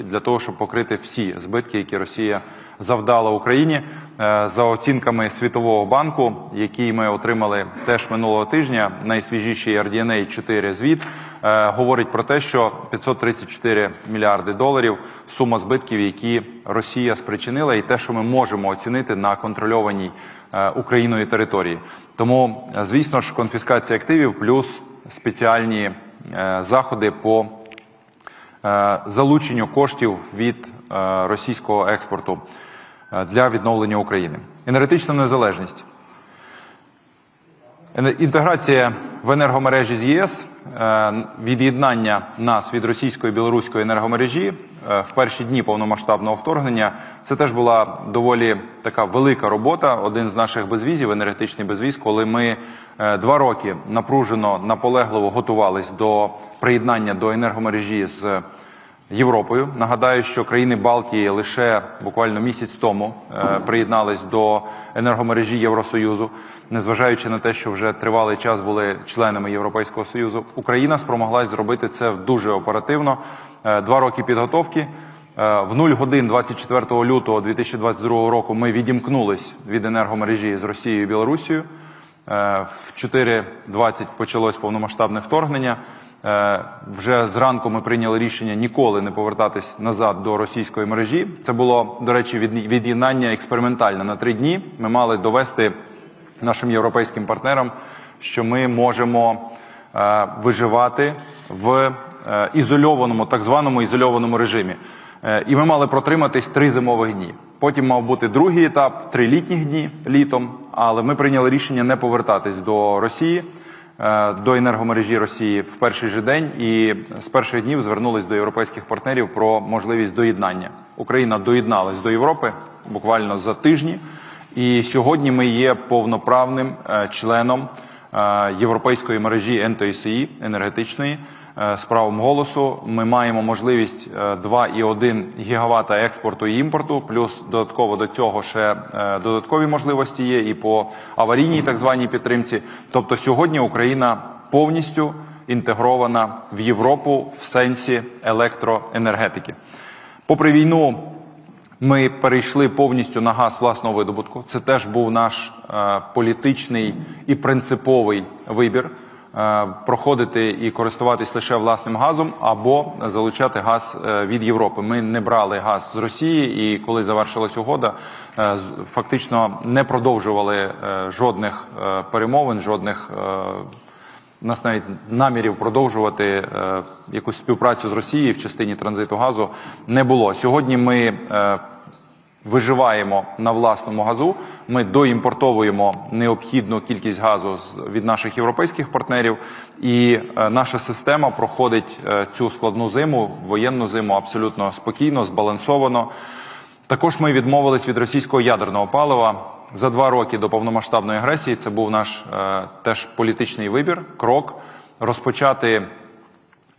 для того, щоб покрити всі збитки, які Росія завдала Україні. Е, За оцінками Світового банку, який ми отримали теж минулого тижня, найсвіжіший RDNA 4 звіт е, говорить про те, що 534 мільярди доларів сума збитків, які Росія спричинила, і те, що ми можемо оцінити на контрольованій е, Україною території. Тому, звісно ж, конфіскація активів плюс спеціальні заходи по залученню коштів від е, російського експорту е, для відновлення України. Енергетична незалежність. Інтеграція в енергомережі з ЄС, е, від'єднання нас від російської і білоруської енергомережі е, в перші дні повномасштабного вторгнення. Це теж була доволі така велика робота. Один з наших безвізів, енергетичний безвіз, коли ми е, два роки напружено, наполегливо готувались до приєднання до енергомережі з Європою. Нагадаю, що країни Балтії лише буквально місяць тому е, приєднались до енергомережі Євросоюзу, незважаючи на те, що вже тривалий час були членами Європейського союзу. Україна спромоглась зробити це дуже оперативно. Е, Два роки підготовки. Е, В 0 годин 24 лютого 2022 року ми відімкнулись від енергомережі з Росією і Білорусією. В 4.20 почалось повномасштабне вторгнення. Е, Вже зранку ми прийняли рішення ніколи не повертатись назад до російської мережі. Це було, до речі, від- від'єднання експериментальне на три дні. Ми мали довести нашим європейським партнерам, що ми можемо е, виживати в е, ізольованому, так званому ізольованому режимі. І ми мали протриматись три зимових дні. Потім мав бути другий етап, три літніх дні літом. Але ми прийняли рішення не повертатись до Росії, до енергомережі Росії в перший же день. І з перших днів звернулись до європейських партнерів про можливість доєднання. Україна доєдналась до Європи буквально за тижні. І сьогодні ми є повноправним е, членом е, європейської мережі НТСІ енергетичної е, з правом голосу. Ми маємо можливість е, 2,1 гігавата експорту і імпорту, плюс додатково до цього ще е, додаткові можливості є і по аварійній так званій підтримці. Тобто сьогодні Україна повністю інтегрована в Європу в сенсі електроенергетики. Попри війну, ми перейшли повністю на газ власного видобутку. Це теж був наш е, політичний і принциповий вибір. Е, Проходити і користуватись лише власним газом або залучати газ е, від Європи. Ми не брали газ з Росії, і коли завершилась угода, е, фактично не продовжували жодних перемовин, жодних нас навіть намірів продовжувати якусь співпрацю з Росією в частині транзиту газу не було. Сьогодні ми виживаємо на власному газу. Ми доімпортовуємо необхідну кількість газу від наших європейських партнерів, і е, наша система проходить е, цю складну зиму, воєнну зиму абсолютно спокійно, збалансовано. Також ми відмовились від російського ядерного палива за два роки до повномасштабної агресії. Це був наш е, теж політичний вибір, крок розпочати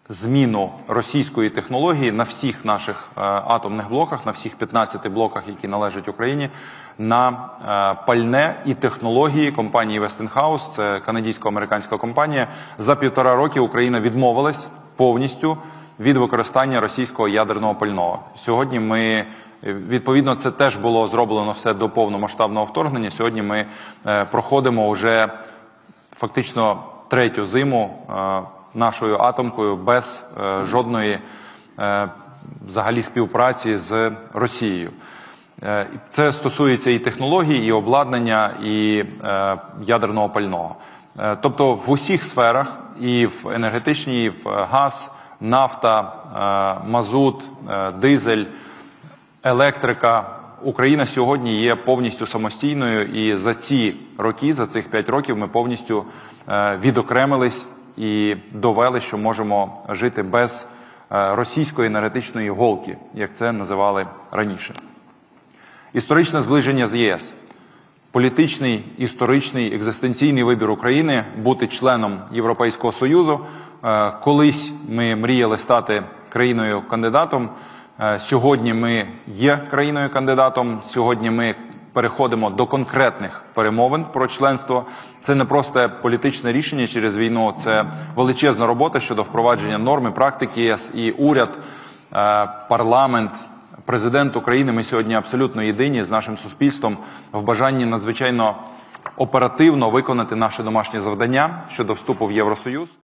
зміну російської технології на всіх наших е, атомних блоках, на всіх 15 блоках, які належать Україні, на е, пальне і технології компанії Westinghouse, це канадійсько-американська компанія. За півтора роки Україна відмовилась повністю від використання російського ядерного пального. Сьогодні ми е, відповідно це теж було зроблено все до повномасштабного вторгнення. Сьогодні ми проходимо вже фактично третю зиму нашою атомкою без е, жодної е, взагалі співпраці з Росією. Е, Це стосується і технологій, і обладнання, і ядерного пального. Тобто в усіх сферах, і в енергетичній, і в газ, нафта, мазут, дизель, електрика. Україна сьогодні є повністю самостійною, і за ці роки, за цих 5 років, ми повністю відокремились і довели, що можемо жити без е, російської енергетичної голки, як це називали раніше. Історичне зближення з ЄС. Політичний, історичний, екзистенційний вибір України бути членом Європейського Союзу. Е, Колись ми мріяли стати країною кандидатом. Е, Сьогодні ми є країною кандидатом. Сьогодні ми переходимо до конкретних перемовин про членство. Це не просто політичне рішення через війну, це величезна робота щодо впровадження норм і практики ЄС. І уряд е, парламент, президент України. Ми сьогодні абсолютно єдині з нашим суспільством в бажанні надзвичайно оперативно виконати наше домашнє завдання щодо вступу в Євросоюз.